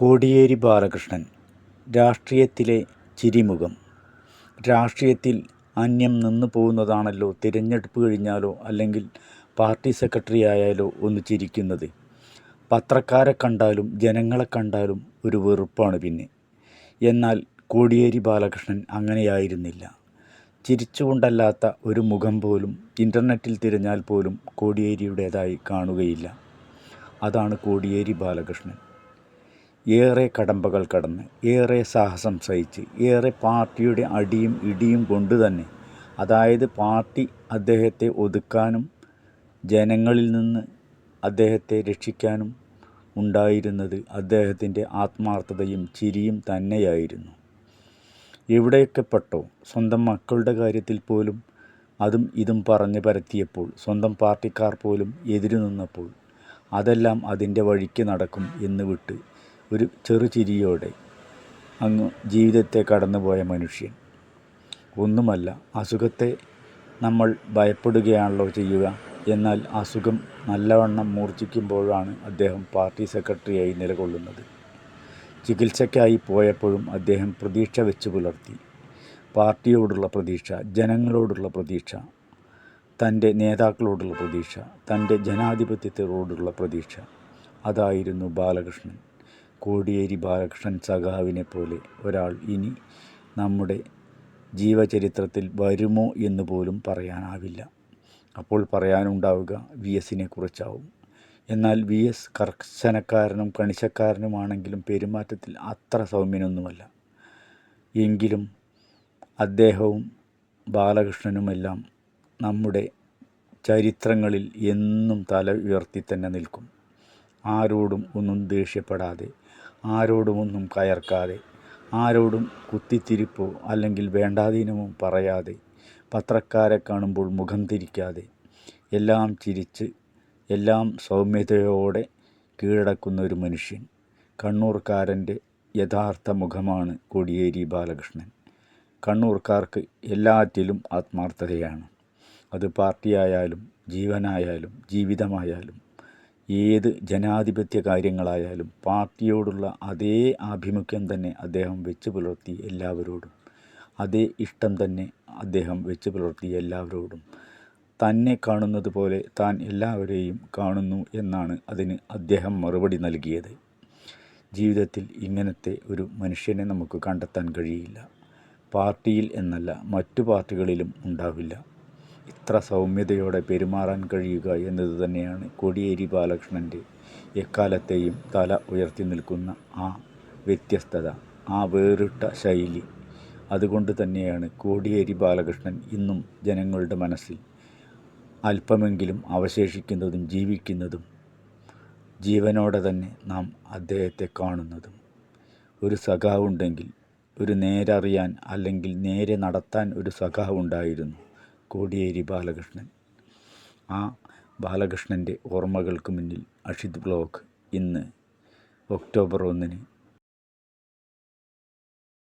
കോടിയേരി ബാലകൃഷ്ണൻ രാഷ്ട്രീയത്തിലെ ചിരിമുഖം. രാഷ്ട്രീയത്തിൽ അന്യം നിന്നു പോകുന്നതാണല്ലോ തിരഞ്ഞെടുപ്പ് കഴിഞ്ഞാലോ അല്ലെങ്കിൽ പാർട്ടി സെക്രട്ടറി ആയാലോ ഒന്ന് ചിരിക്കുന്നത്. പത്രക്കാരെ കണ്ടാലും ജനങ്ങളെ കണ്ടാലും ഒരു വെറുപ്പാണ് പിന്നെ. എന്നാൽ കോടിയേരി ബാലകൃഷ്ണൻ അങ്ങനെയായിരുന്നില്ല. ചിരിച്ചുകൊണ്ടല്ലാത്ത ഒരു മുഖം പോലും ഇന്റർനെറ്റിൽ തിരഞ്ഞാൽ പോലും കോടിയേരിയുടേതായി കാണുകയില്ല. അതാണ് കോടിയേരി ബാലകൃഷ്ണൻ. ഏറെ കടമ്പകൾ കടന്ന് ഏറെ സാഹസം സഹിച്ച് ഏറെ പാർട്ടിയുടെ അടിയും ഇടിയും കൊണ്ട് തന്നെ അതായത് പാർട്ടി അദ്ദേഹത്തെ ഒതുക്കാനും ജനങ്ങളിൽ നിന്ന് അദ്ദേഹത്തെ രക്ഷിക്കാനും ഉണ്ടായിരുന്നത് അദ്ദേഹത്തിന്റെ ആത്മാർത്ഥതയും ചിരിയും തന്നെയായിരുന്നു. എവിടെയൊക്കെ പെട്ടോ സ്വന്തം മക്കളുടെ കാര്യത്തിൽ പോലും അതും ഇതും പറഞ്ഞ് പരത്തിയപ്പോൾ സ്വന്തം പാർട്ടിക്കാർ പോലും എതിരു നിന്നപ്പോൾ അതെല്ലാം അതിന്റെ വഴിക്ക് നടക്കും എന്ന് വിട്ട് ഒരു ചെറുചിരിയോടെ അങ്ങ് ജീവിതത്തെ കടന്നുപോയ മനുഷ്യൻ. ഒന്നുമല്ല അസുഖത്തെ നമ്മൾ ഭയപ്പെടുകയാണല്ലോ ചെയ്യുക. എന്നാൽ അസുഖം നല്ലവണ്ണം മൂർച്ഛിക്കുമ്പോഴാണ് അദ്ദേഹം പാർട്ടി സെക്രട്ടറിയായി നിലകൊള്ളുന്നത്. ചികിത്സയ്ക്കായി പോയപ്പോഴും അദ്ദേഹം പ്രതീക്ഷ വെച്ച് പുലർത്തി. പാർട്ടിയോടുള്ള പ്രതീക്ഷ ജനങ്ങളോടുള്ള പ്രതീക്ഷ തന്റെ നേതാക്കളോടുള്ള പ്രതീക്ഷ തന്റെ ജനാധിപത്യത്തോടുള്ള പ്രതീക്ഷ. അതായിരുന്നു ബാലകൃഷ്ണൻ. കോടിയേരി ബാലകൃഷ്ണൻ സഖാവിനെ പോലെ ഒരാൾ ഇനി നമ്മുടെ ജീവചരിത്രത്തിൽ വരുമോ എന്ന് പോലും പറയാനാവില്ല. അപ്പോൾ പറയാനുണ്ടാവുക വി എസിനെ കുറിച്ചാവും. എന്നാൽ വി എസ് കർശനക്കാരനും കണിശക്കാരനുമാണെങ്കിലും പെരുമാറ്റത്തിൽ അത്ര സൗമ്യനൊന്നുമല്ല. എങ്കിലും അദ്ദേഹവും ബാലകൃഷ്ണനുമെല്ലാം നമ്മുടെ ചരിത്രങ്ങളിൽ എന്നും തല ഉയർത്തി തന്നെ നിൽക്കും. ആരോടും ഒന്നും ദേഷ്യപ്പെടാതെ ആരോടും ഒന്നും കയർക്കാതെ ആരോടും കുത്തിത്തിരിപ്പോ അല്ലെങ്കിൽ വേണ്ടാതീനമോ പറയാതെ പത്രക്കാരെ കാണുമ്പോൾ മുഖം തിരിക്കാതെ എല്ലാം ചിരിച്ച് എല്ലാം സൗമ്യതയോടെ കീഴടക്കുന്ന ഒരു മനുഷ്യൻ കണ്ണൂർക്കാരന്റെ യഥാർത്ഥ മുഖമാണ് കോടിയേരി ബാലകൃഷ്ണൻ. കണ്ണൂർക്കാർക്ക് എല്ലാറ്റിലും ആത്മാർത്ഥതയാണ്. അത് പാർട്ടിയായാലും ജീവനായാലും ജീവിതമായാലും ഏത് ജനാധിപത്യ കാര്യങ്ങളായാലും പാർട്ടിയോടുള്ള അതേ ആഭിമുഖ്യം തന്നെ അദ്ദേഹം വെച്ച് പുലർത്തി എല്ലാവരോടും. അതേ ഇഷ്ടം തന്നെ അദ്ദേഹം വെച്ച് പുലർത്തി എല്ലാവരോടും. തന്നെ കാണുന്നത് പോലെ താൻ എല്ലാവരെയും കാണുന്നു എന്നാണ് അതിന് അദ്ദേഹം മറുപടി നൽകിയത്. ജീവിതത്തിൽ ഇങ്ങനത്തെ ഒരു മനുഷ്യനെ നമുക്ക് കണ്ടെത്താൻ കഴിയില്ല. പാർട്ടിയിൽ എന്നല്ല മറ്റു പാർട്ടികളിലും ഉണ്ടാവില്ല. ഇത്ര സൗമ്യതയോടെ പെരുമാറാൻ കഴിയുക എന്നത് തന്നെയാണ് കോടിയേരി ബാലകൃഷ്ണന്റെ എക്കാലത്തെയും തല ഉയർത്തി നിൽക്കുന്ന ആ വ്യത്യസ്തത ആ വേറിട്ട ശൈലി. അതുകൊണ്ട് തന്നെയാണ് കോടിയേരി ബാലകൃഷ്ണൻ ഇന്നും ജനങ്ങളുടെ മനസ്സിൽ അല്പമെങ്കിലും അവശേഷിക്കുന്നതും ജീവിക്കുന്നതും ജീവനോടെ തന്നെ നാം അദ്ദേഹത്തെ കാണുന്നതും. ഒരു സഖാവുണ്ടെങ്കിൽ ഒരു നേരറിയാൻ അല്ലെങ്കിൽ നേരെ നടത്താൻ ഒരു സഖാവുണ്ടായിരുന്നു. കോടിയേരി ബാലകൃഷ്ണൻ. ആ ബാലകൃഷ്ണന്റെ ഓർമ്മകൾക്ക് മുന്നിൽ അഷിത് ബ്ലോക്ക് ഇന്ന് ഒക്ടോബർ ഒന്നിന്